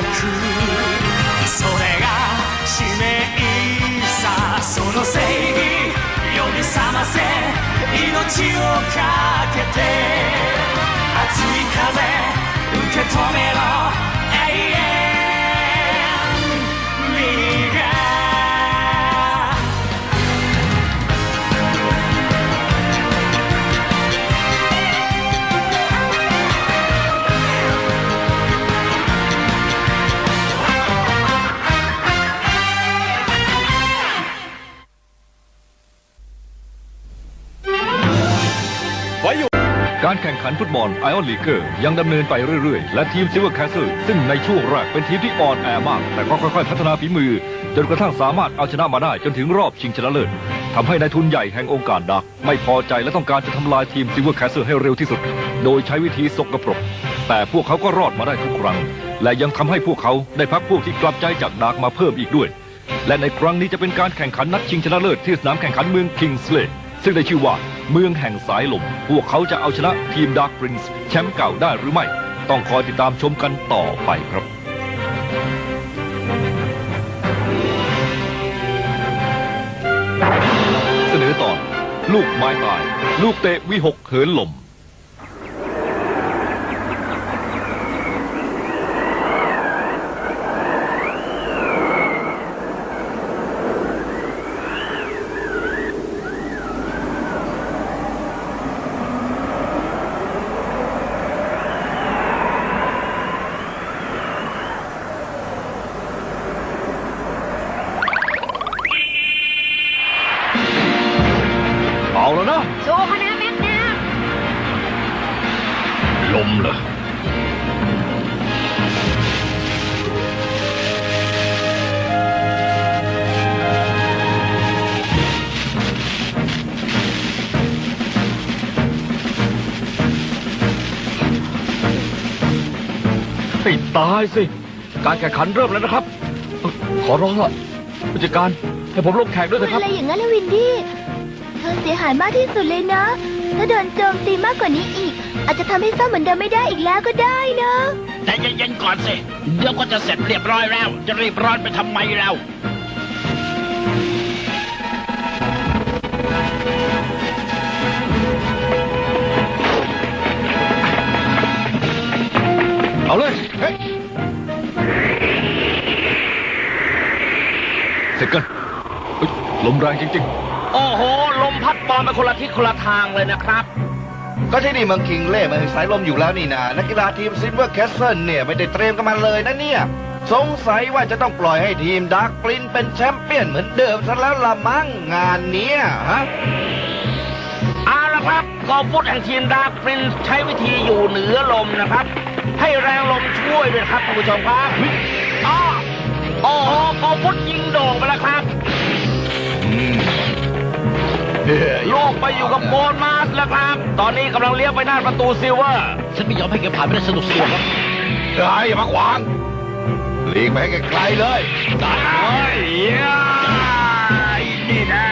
くそれが使命さその正義呼び覚ませ命をかけて熱い風受け止めろ ไว้อยู่ การแข่งขันฟุตบอลไอออนลีเกอร์ยังดำเนินไปเรื่อยๆ และทีมซิเวอร์แคสเซิลซึ่งในช่วงแรกเป็นทีมที่อ่อนแอมาก แต่ก็ค่อยๆ พัฒนาฝีมือ จนกระทั่งสามารถเอาชนะมาได้จนถึงรอบชิงชนะเลิศทำให้นายทุนใหญ่แห่งองค์การดัก ไม่พอใจและต้องการจะทำลายทีมซิเวอร์แคสเซิลให้เร็วที่สุด โดยใช้วิธีสกปรก แต่พวกเขาก็รอดมาได้ทุกครั้ง และยังทำให้พวกเขาได้พักพวกที่กลับใจจากดักมาเพิ่มอีกด้วย และในครั้งนี้จะเป็นการแข่งขันนัดชิงชนะเลิศที่สนามแข่งขันเมืองคิงส์เลย์ ซึ่งได้ชื่อว่าเมืองแห่งสายลม พวกเขาจะเอาชนะทีมดาร์ p ปรินซ์แชมป์เก่าได้หรือไม่ ต้องคอยติดตามชมกันต่อไปครับเสนอตอน ลูกไม้ตาย ลูกเตะวิหกเหินลม ตายสิ การแข่งขันเริ่มแล้วนะครับเอ่อขอร้องละผู้จัดการให้ผมลงแข่งด้วยพูดนะครับอะไรอย่างนั้นล่ะวินดี้ เธอเสียหายมากที่สุดเลยนะ ถ้าโดนโจมตีมากกว่านี้อีก อาจจะทำให้ซ่อมเหมือนเดิมไม่ได้อีกแล้วก็ได้นะใจเย็นๆก่อนสิ เดี๋ยวก็จะเสร็จเรียบร้อยแล้ว จะรีบร้อนไปทำไมเราเอา เสร็จกันเฮ้ยลมแรงจริงโอ้โห ลมพัดบอลไปคนละทิศคนละทางเลยนะครับ ก็ที่นี่เมืองคิงเล่เมืองสายลมอยู่แล้วนี่นานักกีฬาทีมซิลเวอร์แคสเซิลเนี่ยไม่ได้เตรียมกันมาเลยนะเนี่ย สงสัยว่าจะต้องปล่อยให้ทีมดาร์กปรินเป็นแชมเปี้ยนเหมือนเดิมซะแล้วละมั้งงานเนี้ยฮะ เอาละครับกอฟุตแห่งทีมดาร์กปรินใช้วิธีอยู่เหนือลมนะครับ ให้แรงลมช่วยด้วยครับท่านผู้ชมครับอ้อโอ้โหกอฟุตยิง โด่งไปแล้วครับลูกไปอยู่กับโบนมาสแล้วครับ ตอนนี้กำลังเลี้ยวไปหน้าประตูซิลเวอร์ ฉันไม่ยอมให้แกผ่านไปได้สนุกสนุกครับเฮ้ยอย่ามาขวางหลีกไปให้ไกลๆเลยได้เลยนี่แน่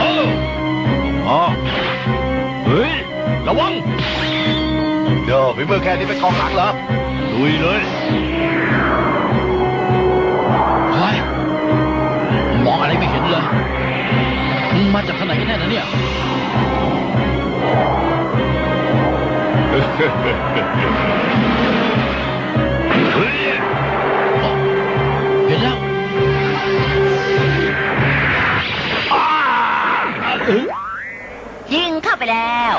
เอออ๋อเฮ้ย ระวัง เดี๋ยวพี่มือแค่นี้เป็นกองหลังเหรอลุยเลย นกันแน่นะเนี่ยเฮ้ยเห็นแล้วยิงเข้าไปแล้ว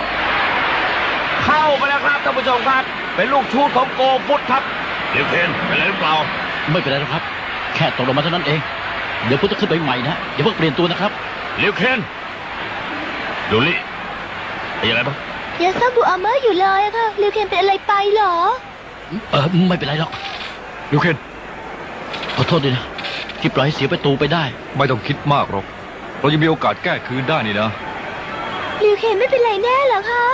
เข้าไปแล้วครับท่านผู้ชมครับ เป็นลูกชูดของโกฟุตครับเดี๋ยวเพนเป็นไรหรือเปล่า ไม่เป็นไรหรอกครับ แค่ตกลงมาเท่านั้นเอง เดี๋ยวพุทธจะขึ้นไปใหม่นะอย่าเพิ่งเปลี่ยนตัวนะครับเร็วเคน ดูลี่เป็นยังไงบ้างยังซ่อมบูอาเมอร์อยู่เลยอะค่ะลิวเคนเป็นอะไรไปเหรอ เออไม่เป็นไรหรอกๆลิวเคนขอโทษด้วยนะที่ปล่อยให้เสียประตูไปได้ ไม่ต้องคิดมากหรอก เรายังมีโอกาสแก้คืนได้นี่นะ ลิวเคนไม่เป็นไรแน่เหรอคะ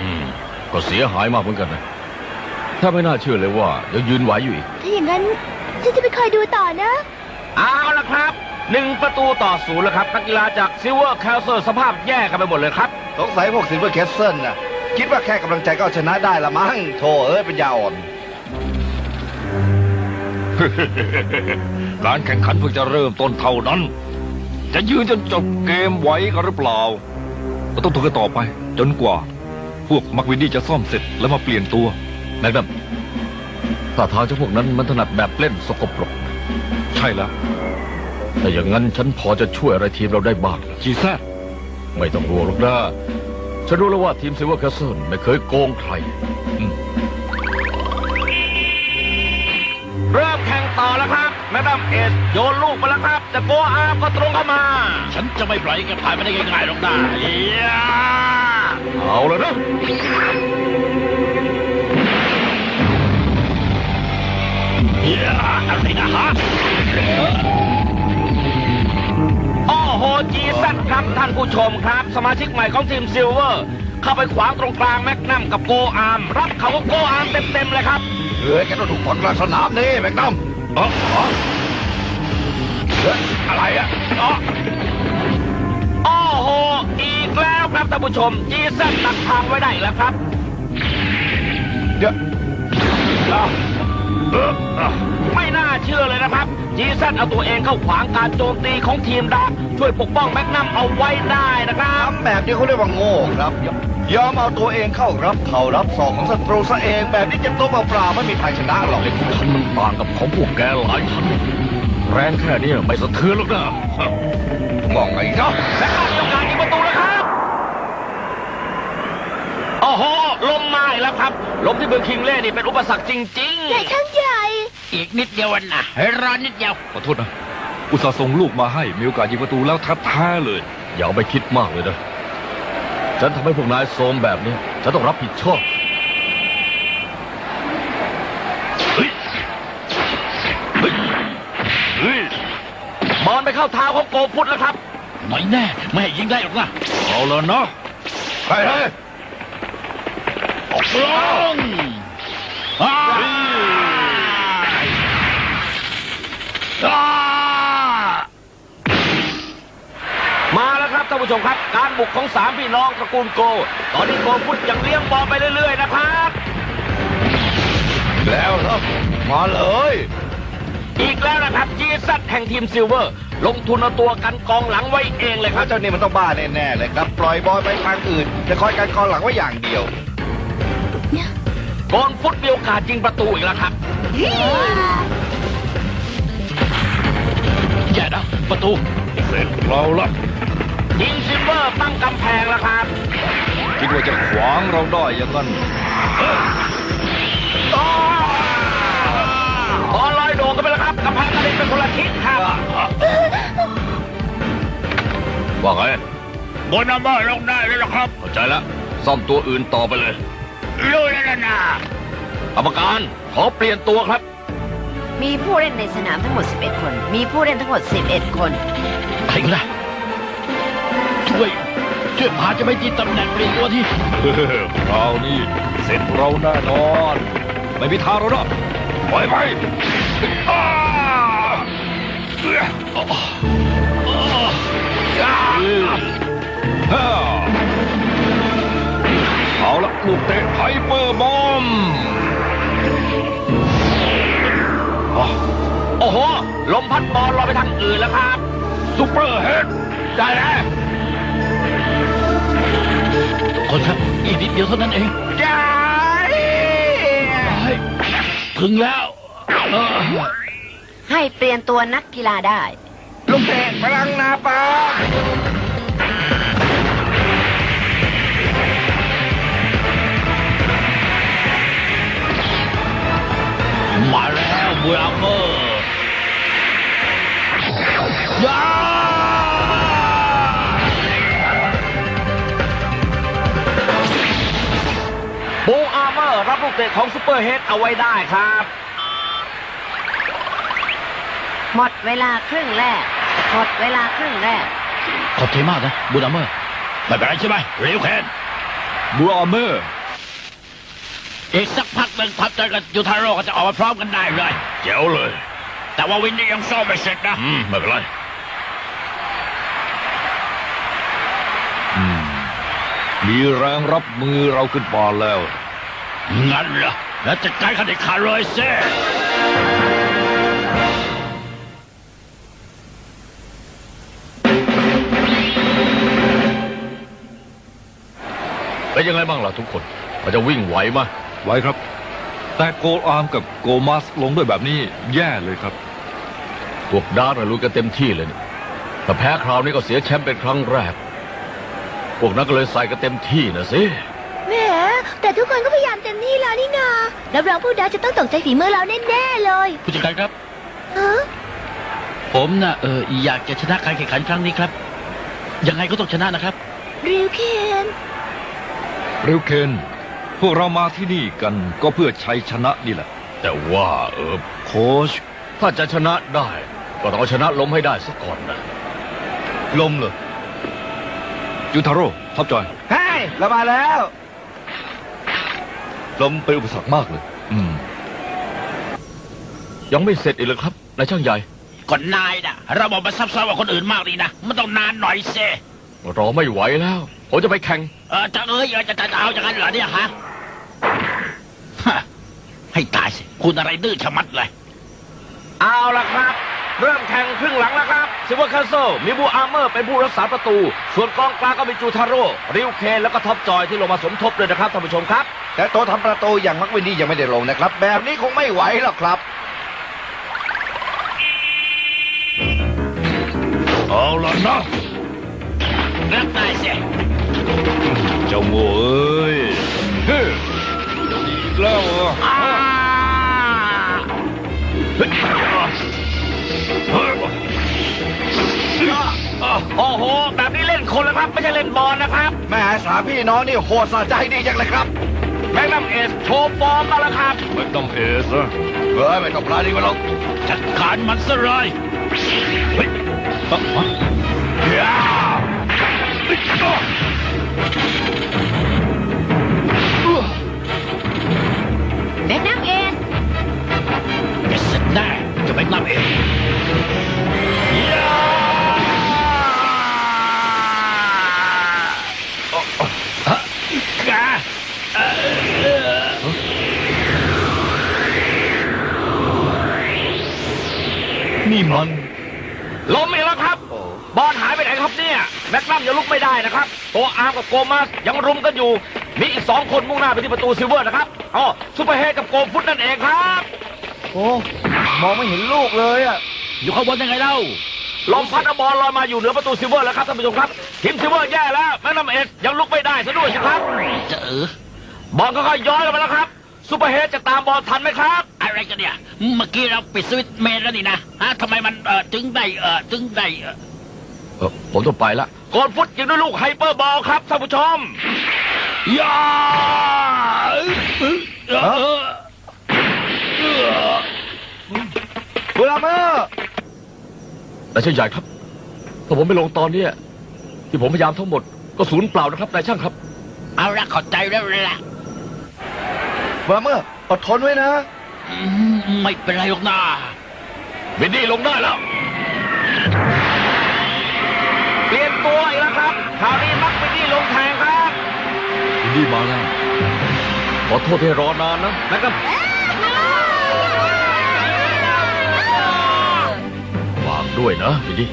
อืม ก็เสียหายมากเหมือนกันนะถ้าไม่น่าเชื่อเลยว่ายังยืนไหวอยู่อีก ถ้าอย่างนั้นฉันจะไปคอยดูต่อนะ เอาละครับ หนึ่งประตูต่อศูนย์แล้วครับนักกีฬาจากซิลเวอร์แคลเซอร์สภาพแย่กันไปหมดเลยครับ สงสัยพวกซิลเวอร์แคสเซิลน่ะ คิดว่าแค่กำลังใจก็เอาชนะได้ละมั้งโธ่เอ้ยเป็นยาอ่อน การแข่งขันเพิ่งจะเริ่มต้นเท่านั้น จะยืนจนจบเกมไหวกันหรือเปล่าเราต้องทนกันต่อไป จนกว่า พวกมักวินดี้จะซ่อมเสร็จแล้วมาเปลี่ยนตัวแมกนัมถ้าทางเจ้าพวกนั้นมันถนัดแบบเล่นสกปรก ใช่แล้ว แต่อย่างนั้นฉันพอจะช่วยอะไรทีมเราได้บ้างจีแซดไม่ต้องห่วงหรอกนะฉันรู้แล้วว่าทีมซิลเวอร์แคสเซิลไม่เคยโกงใครเริ่มแข่งต่อแล้วครับแมดามเอสโยนลูกไปแล้วครับ จะโกอาร์มก็ตรงเข้ามา ฉันจะไม่ปล่อยให้แกผ่านไปได้ง่ายๆหรอกนะเอี๊ยะเอาแล้วนะ เอี๊ยะอะไรนะฮะโอ้โห จีสันครับท่านผู้ชมครับ สมาชิกใหม่ของทีมซิลเวอร์ เข้าไปขวางตรงกลางแมกนัมกับโกอาร์มรับเขาก็โกอาร์มเต็มๆเลยครับเฮ้ยแกต้องถูกผลกลางสนามนี่แม็กนัมอ๋ออ๋อเฮ้ยอะไรอะอ๋อโอ้โหอีกแล้วครับท่านผู้ชม จีสันตักทางไว้ได้แล้วครับเดี๋ยวอะเอออะไม่น่าเชื่อเลยนะครับ จีสันเอาตัวเองเข้าขวางการโจมตีของทีมดักช่วยปกป้องแมกนัมเอาไว้ได้นะครับ ทำแบบนี้เขาเรียกว่าโง่ครับ ยอมเอาตัวเองเข้ารับเข่ารับศอกของศัตรูซะเองแบบนี้จะตัวเปล่าๆไม่มีใครชนะหรอกฉันมันต่างกับของพวกแกหลายทันแรงแค่นี้ไม่สะเทือนหรอกนะมองไงเนาะแมกนัมมีโอกาสยิงประตูแล้วครับโอ้โหลมมาอีกแล้วครับลมที่เมืองคิงเล่นี่เป็นอุปสรรคจริงใหญ่ช่างใหญ่ อีกนิดเดียววันนะให้รอนิดเดียว ขอโทษนะ อุตส่าห์ส่งลูกมาให้ มีโอกาสยิงประตูแล้วแท้ๆเลย อย่าเอาไปคิดมากเลยนะ ฉันทำให้พวกนายโทรมแบบนี้ ฉันต้องรับผิดชอบเฮ้ยๆบอลไปเข้าเท้าของโกพุทธแล้วครับหน่อยแน่ ไม่ให้ยิงได้หรอกนะเอาแล้วนะไปเลยลง มาแล้วครับท่านผู้ชมครับการบุกของสามพี่น้องตระกูลโก ตอนนี้โกพุทธยังเลี้ยงบอลไปเรื่อย ๆ นะครับ แล้วเหรอมาเลย อีกแล้วนะครับจีซัดแห่งทีมซิลเวอร์ ลงทุนเอาตัวกันกองหลังไว้เองเลยคถ้ารับเจ้านี่มันต้องบ้าแน่ๆเลยครับ ปล่อยบอลไปทางอื่น จะคอยการกองหลังไว้อย่างเดียว โกนฟุตมีโอกาสยิงประตูอีกแล้วครับ แย่นะประตูเสร็จเราละยิงซิลเวอร์ตั้งกำแพงแล้วครับ คิดว่าจะขวางเราได้อย่างนั้นบอลลอยโด่งกันไปแล้วครับกำแพงกระเด็นเป็นคนละทิศครับว่าไงบนน้ำมันลงได้แล้วครับ เข้าใจแล้วซ่อมตัวอื่นต่อไปเลยรู้แล้วนะกรรมการขอเปลี่ยนตัวครับ มีผู้เล่นในสนามทั้งหมด 11 คน มีผู้เล่นทั้งหมด 11 คน ใครก็ได้ช่วยช่วยพาจะไปที่ตำแหน่งเปลี่ยนตัวที่เฮ้ยคราวนี้เสร็จเราแน่นอน ไม่มีทางเราหรอกปล่อยไปอ้าเอ้ยอ้าอ้าฮ่าเอาละลูกเตะไฮเปอร์บอมอะ โอ้โห ลมพัดบอลลอยไปทางอื่นแล้วครับซูเปอร์เฮดได้แล้วคนครับอีกนิดเดียวเท่านั้นเองจ้าถึงแล้วเออให้เปลี่ยนตัวนักกีฬาได้ ลูกเตะพลังนาปามาแล้ว บูราเมอร์ยาโบอาร์เมอร์รับลูกเตะของซูเปอร์เฮดเอาไว้ได้ครับ หมดเวลาครึ่งแรก หมดเวลาครึ่งแรก ขอบใจมากนะบูราเมอร์ไม่เป็นไรใช่ไหมเร็วแคนบูอาเมอร์ อีกสักพักหนึ่งทัพเจอกับยูทาโร่ก็จะออกมาพร้อมกันได้เลย เจ๋วเลย แต่ว่าวินนี่ยังซ่อมไม่เสร็จนะ อืมไม่เป็นไรอืมมีแรงรับมือเราขึ้นมาแล้ว งั้นเหรอแล้วจัดการขันเด็ดขาดเลยเซ่เป็นยังไงบ้างล่ะทุกคนเราจะวิ่งไหวไหม ไว้ครับ แต่โกลอาร์มกับโกมัสลงด้วยแบบนี้แย่เลยครับ พวกดาร์กน่ะรู้กันเต็มที่เลยนี่แต่แพ้คราวนี้ก็เสียแชมป์เป็นครั้งแรก พวกนั้นก็เลยใส่กันเต็มที่นะสิแหมแต่ทุกคนก็พยายามเต็มที่แล้วนี่นารับรองผู้ดาจะต้องตกใจฝีมือเราแน่ๆเลยผู้จัดการครับ ฮะผมนะเอออยากจะชนะการแข่งขันครั้งนี้ครับ ยังไงก็ต้องชนะนะครับ ริวเคนริวเคน พวกเรามาที่นี่กันก็เพื่อชัยชนะนี่แหละ แต่ว่าเออโค้ชถ้าจะชนะได้ ก็ต้องเอาชนะล้มให้ได้ซะก่อนนะลมเหรอยูทาโร่ท็อปจอยเฮ้ยเรามาแล้วลมเป็นอุปสรรคมากเลย อืม ยังไม่เสร็จอีกเลยครับนายช่างใหญ่ก่อนนายนะระบบมันซับซ้อนกว่าคนอื่นมากเลยนะ มันต้องนานหน่อยเซ่รอไม่ไหวแล้ว ผมจะไปแข่ง เออจะเอ้ยเออจะจะจะเอาอย่างนั้นเหรอเนี่ยฮะฮะ ให้ตายสิ คุณอะไรดื้อชะมัดเลย เอาละครับ เริ่มแข่งครึ่งหลังแล้วครับซิวเวอร์คาสเซิลมีบูอาร์เมอร์เป็นผู้รักษาประตู ส่วนกองกลางก็มีจูทาโร่ริวเคนแล้วก็ท็อปจอยที่ลงมาสมทบเลยนะครับท่านผู้ชมครับ แต่ตัวทำประตูอย่างมักวินนี่ยังไม่ได้ลงนะครับ แบบนี้คงไม่ไหวหรอกครับเอาละนะรับได้สิเจ้าโง่เอ้ยเฮ้ยเดี๋ยวนี้อีกแล้วเหรอ โอ้โห แบบนี้เล่นคนแล้วครับ ไม่ใช่เล่นบอลนะครับ แม่สามพี่น้องนี่โหดสะใจดีจังเลยครับแมกนัมเอสโชว์ฟอร์มมาแล้วครับไม่ต้องเอสนะเฮ้ยไม่ต้องปลาดีกว่าหรอกจัดการมันซะเลยเฮ้ยเอ้าฮะย่าเฮ้ยอ้อแบกน้ำเองแกเสร็จแน่จะไปนับเอง มัน ล้มอีกแล้วครับ บอลหายไปไหนครับเนี่ย แม็กนัมยังลุกไม่ได้นะครับ ตัวอาร์มกับโกมัสยังรุมกันอยู่ มีอีกสองคนมุ่งหน้าไปที่ประตูซิลเวอร์นะครับ อ๋อซูเปอร์เฮดกับโกฟุตนั่นเองครับ โอ้มองไม่เห็นลูกเลยอะ อยู่ข้างบนยังไงเล่า ลมพัดเอาบอลลอยมาอยู่เหนือประตูซิลเวอร์แล้วครับท่านผู้ชมครับ ทีมซิลเวอร์แย่แล้วแม็กนัมเอสยังลุกไม่ได้ซะด้วยสิครับ จะเออบอลก็ค่อยย้อยลงมาแล้วครับซูเปอร์เฮดจะตามบอลทันไหมครับ อะไรกันเนี่ย เมื่อกี้เราปิดสวิตช์เมนแล้วนี่นะฮะทำไมมันเออถึงได้เออถึงได้เออเออผมต้องไปละโกนฟุตยิงด้วยลูกไฮเปอร์บอลครับท่านผู้ชมยาเออเออเออเออบุราเมอร์นายช่างใหญ่ครับ ถ้าผมไม่ลงตอนเนี้ยที่ผมพยายามทั้งหมดก็ศูนย์เปล่านะครับนายช่างครับ เอาละเข้าใจแล้วละบุราเมอร์อดทนไว้นะอืม ไม่เป็นไรหรอกนะวินดี้ลงได้แล้วเปลี่ยนตัวอีกแล้วครับคราวนี้มักไปที่ลงแทงครับวินดี้มาแล้วขอโทษที่รอนานนะนะครับฝากด้วยนะวินดี้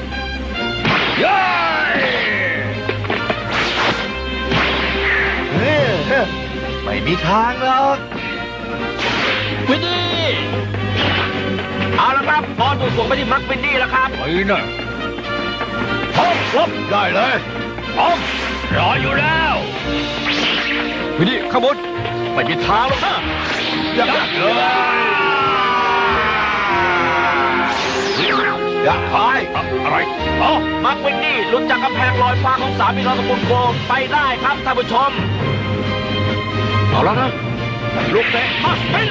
เฮ้ยไม่มีทางหรอก วินดี้เอาละครับบอลถูกส่งไปที่มักวินดี้แล้วครับไปนะพร้อมลบได้เลยพร้อมรออยู่แล้ววินนี่ข้างบนไม่มีทางหรอกนะอย่าอย่าพายอะไรอ๋อมักวินดี้หลุดจากกำแพงลอยฟ้าของสามีเราตะกุลโกไปได้ครับท่านผู้ชมเอาแล้วนะลูกเตะมาสปิน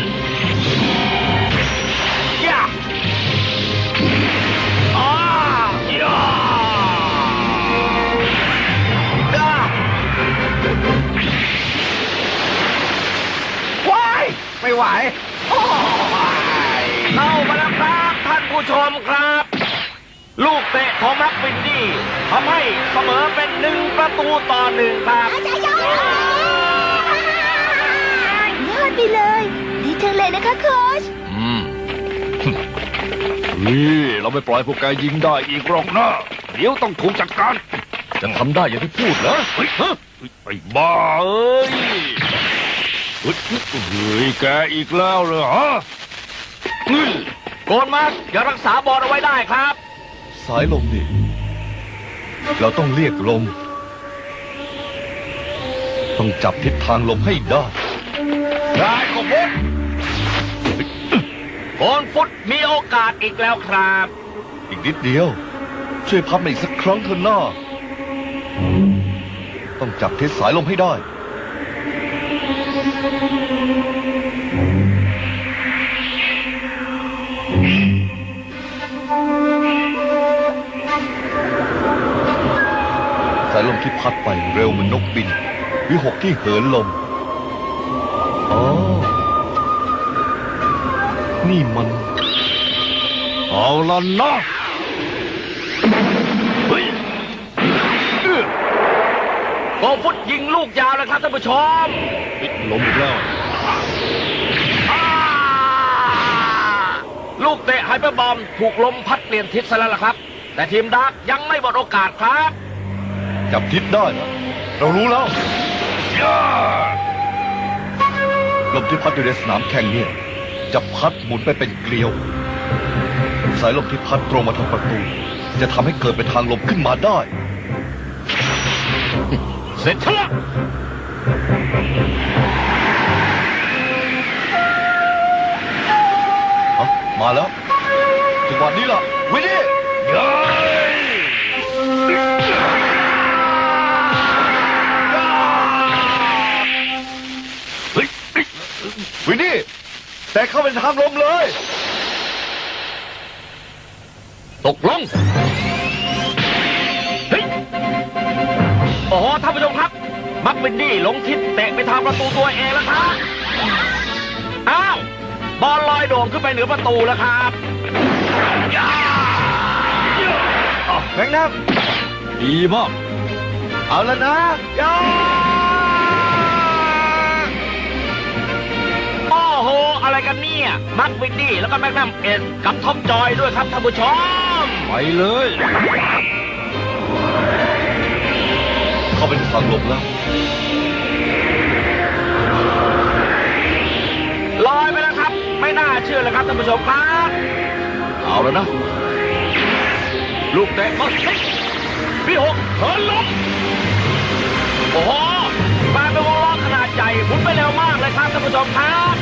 ไม่ไหวเข้ามาแล้วครับท่านผู้ชมครับ ลูกเตะของแม็กวินดี้ทำให้เสมอเป็นหนึ่งประตูต่อหนึ่งครับยอดไปเลย ดีจังเลยนะคะโค้ชอืมนี่เราไม่ปล่อยพวกแกยิงได้อีกหรอกนะเดี๋ยวต้องถูกจัดการ จะทำได้อย่างที่พูดเหรอเฮ้ยฮะไอ้บ้าเอ้ย เฮ้ยเฮ้ยแกอีกแล้วเหรอฮะนี่โกนมาอย่ารักษาบอลเอาไว้ได้ครับ สายลมนี่ เราต้องเรียกลม ต้องจับทิศทางลมให้ได้ ได้โกฟุตโกนฟุตมีโอกาสอีกแล้วครับ อีกนิดเดียว ช่วยพับมาอีกสักครั้งเถอะหน้า ต้องจับทิศสายลมให้ได้ายลมที่พัดไปเร็วเหมือนนกบิน วิหกที่เหินลม อ๋อ นี่มัน เอาละนะเฮ้ยโกฟุตยิงลูกยาวเลยครับท่านผู้ชมล้มอีกแล้วอ่าลูกเตะไฮเปอร์บอมถูกลมพัดเปลี่ยนทิศซะแล้วล่ะครับ แต่ทีมดาร์กยังไม่หมดโอกาสครับ จับทิศได้นะเรารู้แล้วลมที่พัดอยู่ในสนามแข่งเนี่ยจะพัดหมุนไปเป็นเกลียว สายลมที่พัดตรงมาทางประตู จะทำให้เกิดเป็นทางลมขึ้นมาได้ เสร็จแล้วฮะมาแล้วจังหวะนี้ล่ะวินนี่ วินนี่แต่เข้าเป็นทางลมเลย ตกลงเฮ้ยโอ้โหท่านผู้ชมครับ มักวินดี้หลงทิศเตะไปทางประตูตัวเองแล้วครับอ้าวบอลลอยโด่งขึ้นไปเหนือประตูแล้วครับย่าแมงนัมดีมากเอาแล้วนะย่า กันเนี่ยมักวินดี้แล้วก็แมกนัมเอ็นกับท็อปจอยด้วยครับท่านผู้ชมไปเลย เข้าเป็นทางลมแล้วลอยไปแล้วครับ ไม่น่าเชื่อเลยครับท่านผู้ชมครับเอาแล้วนะ ลูกเตะมาเฮ้ยพี่หกเหินลมโอ้โหมาเป็นวงล้อขนาดใหญ่หมุนไปเร็วมากเลยครับท่านผู้ชมครับ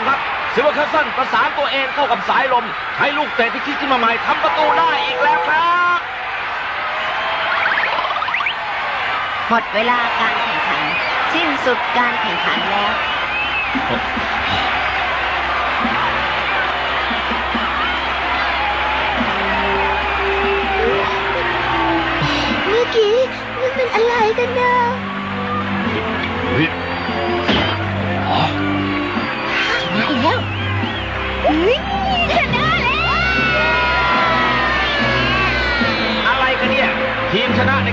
มครับซิลเวอร์คัสซันประสานตัวเองเข้ากับสายลมให้ลูกเตะที่คิดขึ้นมาใหม่ทำประตูได้อีกแล้วครับหมดเวลาการแข่งขัน สิ้นสุดการแข่งขันแล้ว เมื่อกี้มันเป็นอะไรกันนะ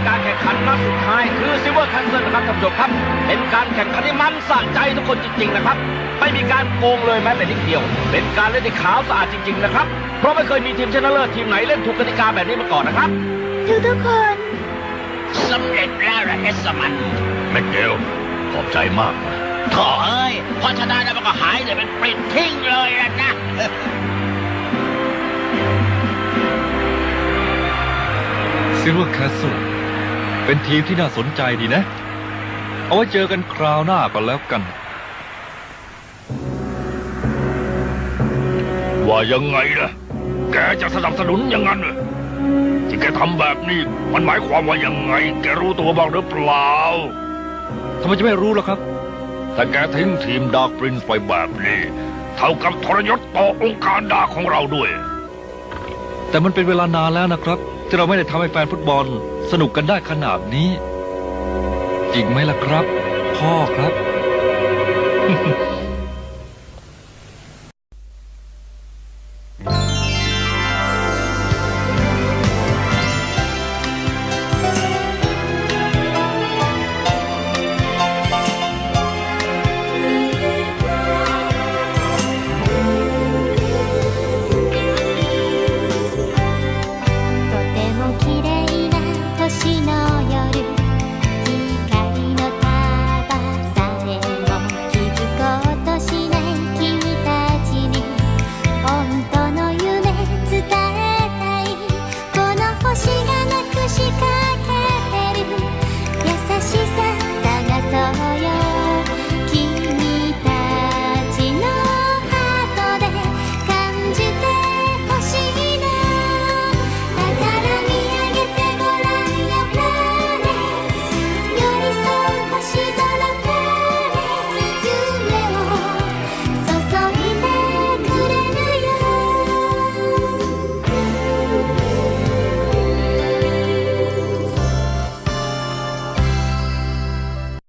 การแข่งขันนัดสุดท้ายคือซิลเวอร์คันเซิลนะครับท่านผู้ชมครับ เป็นการแข่งขันที่มันสะใจทุกคนจริง ๆ นะครับ ไม่มีการโกงเลยแม้แต่นิดเดียว เป็นการเล่นที่ขาวสะอาดจริง ๆ นะครับ เพราะไม่เคยมีทีมชนะเลิศทีมไหนเล่นถูกกติกาแบบนี้มาก่อนนะครับ ทุกทุกๆคน สำเร็จแล้วละเอสมันแม็กเกลขอบใจมากนะโถ่เอ้ยพอชนะแล้วมันก็หายเลยเป็นปริดทิ้งเลยละนะ ซิลเวอร์แคสเซิล เป็นทีมที่น่าสนใจดีนะ เอาไว้เจอกันคราวหน้าก็แล้วกัน ว่ายังไงล่ะ แกจะสนับสนุนยังนั้นเที่แกทำแบบนี้ มันหมายความว่ายังไง แกรู้ตัวบ้างหรือเปล่าทำไมจะไม่รู้ล่ะครับถ้าแกทิ้งทีมดาร์กปรินซ์ไปแบบนี้ เท่ากับทรยศต่อองค์การดาร์กของเราด้วย แต่มันเป็นเวลานานแล้วนะครับ ที่เราไม่ได้ทำให้แฟนฟุตบอล สนุกกันได้ขนาดนี้ จริงไหมล่ะครับ พ่อครับ